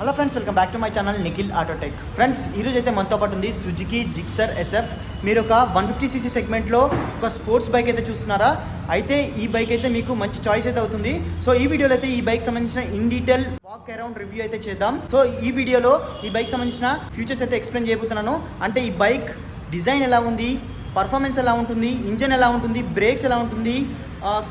Hello friends welcome back to my channel Nikhil Autotech friends ఈరోజు అయితే మనతో పాటు ఉంది సుజుకి జిక్సర్ ఎస్ఎఫ్ మీరు ఒక వన్ ఫిఫ్టీ సీసీ సెగ్మెంట్లో ఒక స్పోర్ట్స్ బైక్ అయితే చూస్తున్నారా? అయితే ఈ బైక్ అయితే మీకు మంచి చాయిస్ అయితే అవుతుంది. సో ఈ వీడియోలో అయితే ఈ బైక్ సంబంధించిన in detail walk around review అయితే చేద్దాం. సో ఈ వీడియోలో ఈ బైక్ సంబంధించిన ఫ్యూచర్స్ అయితే ఎక్స్ప్లెయిన్ చేయబోతున్నాను. అంటే ఈ బైక్ డిజైన్ ఎలా ఉంది? పర్ఫార్మెన్స్ ఎలా ఉంటుంది ఇంజన్ ఎలా ఉంటుంది బ్రేక్స్ ఎలా ఉంటుంది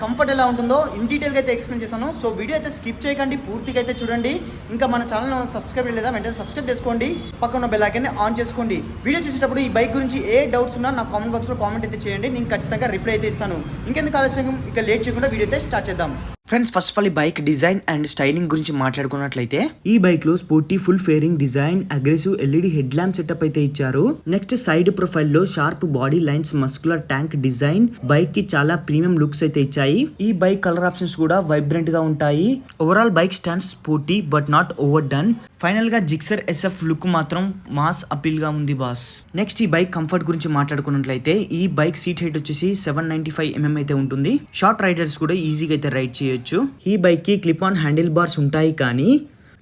కంఫర్ట్ ఎలా ఉంటుందో ఇన్ డీటెయిల్గా అయితే ఎక్స్ప్లెయిన్ చేశాను సో వీడియో అయితే స్కిప్ చేయకండి పూర్తిగా అయితే చూడండి. ఇంకా మన ఛానల్ సబ్స్క్రైబ్ లేదా వెంటనే సబ్స్క్రైబ్ చేసుకోండి. పక్కన ఉన్న బెల్ ఐకాన్ని ఆన్ చేసుకోండి. వీడియో చూసేటప్పుడు ఈ బైక్ గురించి ఏ డౌట్స్ ఉన్నా నా కామెంట్ బాక్స్లో కామెంట్ అయితే చేయండి. నేను ఖచ్చితంగా రిప్లై అయితే ఇస్తాను. ఇంకెందుకు ఆలస్యం? ఇక లేట్ చేయకుండా వీడియో అయితే స్టార్ట్ చేద్దాం. ఫ్రెండ్స్ ఫస్ట్ ఆఫ్ ఆల్ ఈ బైక్ డిజైన్ అండ్ స్టైలింగ్ గురించి మాట్లాడుకున్నట్లయితే ఈ బైక్లో sporty full fairing design aggressive LED head lamp setup అయితే ఇచ్చారు. నెక్స్ట్ సైడ్ ప్రొఫైల్లో sharp body lines muscular tank design బైక్కి చాలా ప్రీమియం లుక్స్ అయితే ఇచ్చాయి. ఈ బైక్ కలర్ ఆప్షన్స్ కూడా వైబ్రెంట్గా ఉంటాయి. Overall bike stand sporty but not overdone ఫైనల్గా జిక్సర్ ఎస్ఎఫ్ లుక్ మాత్రం మాస్ అపీల్గా ఉంది బాస్ నెక్స్ట్ ఈ బైక్ కంఫర్ట్ గురించి మాట్లాడుకున్నట్లయితే ఈ బైక్ సీట్ హైట్ వచ్చేసి సెవెన్ నైన్టీ ఫైవ్ ఎంఎం అయితే ఉంటుంది. షార్ట్ రైడర్స్ కూడా ఈజీగా అయితే రైడ్ చేయొచ్చు. ఈ బైక్కి క్లిప్ ఆన్ హ్యాండిల్ బార్స్ ఉంటాయి కానీ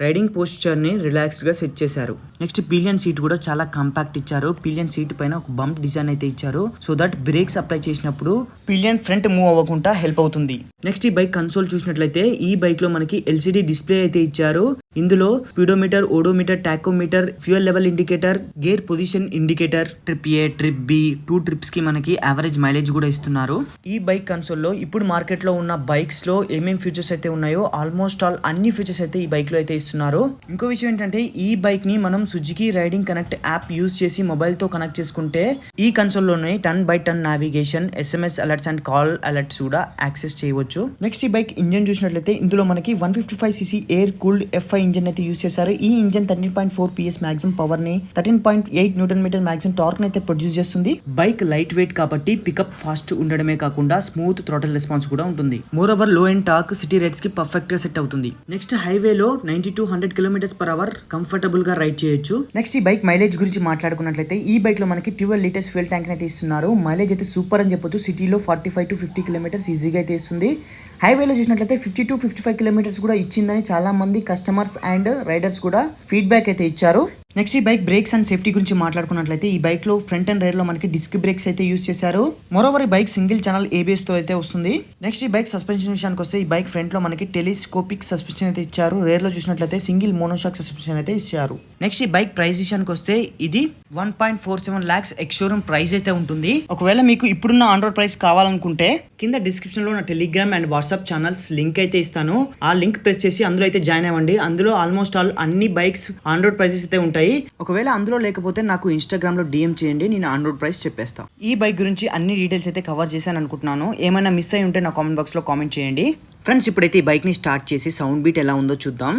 రైడింగ్ పోస్చర్ని ని గా సెట్ చేశారు. నెక్స్ట్ పిలియన్ సీట్ కూడా చాలా కాంపాక్ట్ ఇచ్చారు. పిలియన్ సీట్ పైన ఒక బంప్ డిజైన్ అయితే ఇచ్చారు. సో దట్ బ్రేక్స్ అప్లై చేసినప్పుడు పిలియన్ ఫ్రంట్ మూవ్ అవ్వకుండా హెల్ప్ అవుతుంది. నెక్స్ట్ ఈ బైక్ కన్సోల్ చూసినట్లయితే ఈ బైక్లో మనకి ఎల్సిడి డిస్ప్లే అయితే ఇచ్చారు. ఇందులో speedometer odometer tachometer fuel level indicator gear position indicator trip A trip B two ట్రిప్స్కి మనకి యావరేజ్ మైలేజ్ కూడా ఇస్తున్నారు. ఈ బైక్ కన్సోల్లో ఇప్పుడు మార్కెట్లో ఉన్న బైక్స్లో ఏమేం ఫీచర్స్ అయితే ఉన్నాయో ఆల్మోస్ట్ ఆల్ అన్ని ఫీచర్స్ అయితే ఈ బైక్లో అయితే ఇస్తున్నారు. ఇంకో విషయం ఏంటంటే ఈ బైక్ని మనం Suzuki riding connect app use చేసి మొబైల్తో కనెక్ట్ చేసుకుంటే ఈ కన్సోల్లోనే turn by turn navigation SMS alerts and call alerts కూడా యాక్సెస్ చేయవచ్చు. నెక్స్ట్ ఈ బైక్ ఇంజన్ చూసినట్లయితే ఇందులో మనకి one fifty five CC air cooled FI engine అయితే యూస్ చేశారు. ఈ engine thirteen point four PS maximum పవర్ని thirteen point eight newton metre maximum torque అయితే ప్రొడ్యూస్ చేస్తుంది. బైక్ లైట్ వెయిట్ కాబట్టి పికప్ ఫాస్ట్ ఉండడమే కాకుండా స్మూత్ థ్రోటల్ రెస్పాన్స్ కూడా ఉంటుంది. మోర్ ఓవర్లో అండ్ టార్క్ సిటీ రైడ్స్కి పర్ఫెక్ట్గా సెట్ అవుతుంది. నెక్స్ట్ హైవేలో ninety to hundred kilometres per hour కంఫర్టబుల్గా రైడ్ చేయొచ్చు. నెక్స్ట్ ఈ బైక్ మైలేజ్ గురించి మాట్లాడుకున్నట్లయితే ఈ బైక్లో మనకి ట్వెల్వ్ లీటర్స్ ఫ్యూల్ ట్యాంక్ అయితే ఇస్తున్నారు. మైలేజ్ అయితే సూపర్ అని చెప్పొచ్చు. సిటీలో forty five to fifty kilometres ఈజీగా అయితే ఇస్తుంది. హైవేలో చూసినట్లయితే fifty to fifty five kilometres కూడా ఇచ్చిందని చాలా మంది కస్టమర్స్ అండ్ రైడర్స్ కూడా ఫీడ్బ్యాక్ అయితే ఇచ్చారు. నెక్స్ట్ ఈ బైక్ బ్రేక్స్ అండ్ సేఫ్టీ గురించి మాట్లాడుకున్నట్లయితే ఈ బైక్లో ఫ్రంట్ అండ్ రేర్లో మనకి డిస్క్ బ్రేక్స్ అయితే యూస్ చేశారు. మరోవర్ ఈ బైక్ సింగిల్ ఛానల్ ఏబిఎస్తో అయితే వస్తుంది. నెక్స్ట్ ఈ బైక్ సస్పెన్షన్ విషయానికి వస్తే ఈ బైక్ ఫ్రంట్లో మనకి టెలిస్కోపిక్ సస్పెన్షన్ అయితే ఇచ్చారు. రేర్లో చూసినట్లయితే సింగిల్ మోనోషాక్ సస్పెన్షన్ అయితే ఇచ్చారు. నెక్స్ట్ ఈ బైక్ ప్రైస్ విషయానికి వస్తే ఇది one point four seven lakhs ex showroom price అయితే ఉంటుంది. ఒకవేళ మీకు ఇప్పుడున్న ఆండ్రాయిడ్ ప్రైస్ కావాలనుకుంటే కింద డిస్క్రిప్షన్లో నా Telegram and WhatsApp channels link అయితే ఇస్తాను. ఆ లింక్ ప్రెస్ చేసి అందులో అయితే జాయిన్ అవ్వండి. అందులో ఆల్మోస్ట్ ఆల్ అన్ని బైక్స్ ఆండ్రాయిడ్ ప్రైసెస్ అయితే ఉంటాయి. ఒకవేళ అందులో లేకపోతే నాకు ఇన్స్టాగ్రామ్లో డిఎం చేయండి. నేను ఆండ్రాయిడ్ ప్రైస్ చెప్పేస్తాను ఈ బైక్ గురించి అన్ని డీటెయిల్స్ అయితే కవర్ చేశాను అనుకుంటున్నాను. ఏమైనా మిస్ అయి ఉంటే నా కామెంట్ బాక్స్లో కామెంట్ చేయండి. ఫ్రెండ్స్ ఇప్పుడైతే ఈ బైక్ని స్టార్ట్ చేసి సౌండ్ బీట్ ఎలా ఉందో చూద్దాం.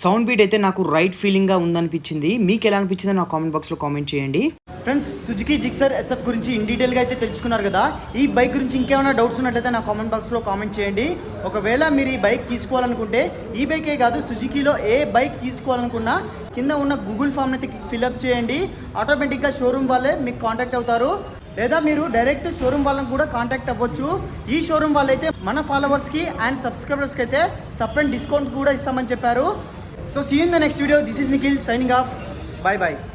సౌండ్ బీట్ అయితే నాకు రైట్ ఫీలింగ్గా ఉందనిపించింది. మీకు ఎలా అనిపించిందో నా కామెంట్ బాక్స్లో కామెంట్ చేయండి. ఫ్రెండ్స్ సుజుకి జిక్సర్ ఎస్ఎఫ్ గురించి ఇన్ డీటెయిల్గా అయితే తెలుసుకున్నారు కదా. ఈ బైక్ గురించి ఇంకేమైనా డౌట్స్ ఉన్నట్లయితే నా కామెంట్ బాక్స్లో కామెంట్ చేయండి. ఒకవేళ మీరు ఈ బైక్ తీసుకోవాలనుకుంటే ఈ బైకే కాదు సుజుకిలో ఏ బైక్ తీసుకోవాలనుకున్నా కింద ఉన్న గూగుల్ ఫామ్ని అయితే ఫిల్అప్ చేయండి. ఆటోమేటిక్గా షోరూమ్ వాళ్ళే మీకు కాంటాక్ట్ అవుతారు. లేదా మీరు డైరెక్ట్ షోరూమ్ వాళ్ళని కూడా కాంటాక్ట్ అవ్వచ్చు. ఈ షోరూమ్ వాళ్ళైతే మన ఫాలోవర్స్కి అండ్ సబ్స్క్రైబర్స్కి అయితే సపరేట్ డిస్కౌంట్ కూడా ఇస్తామని చెప్పారు. So see you in the next video. This is Nikhil signing off. Bye bye.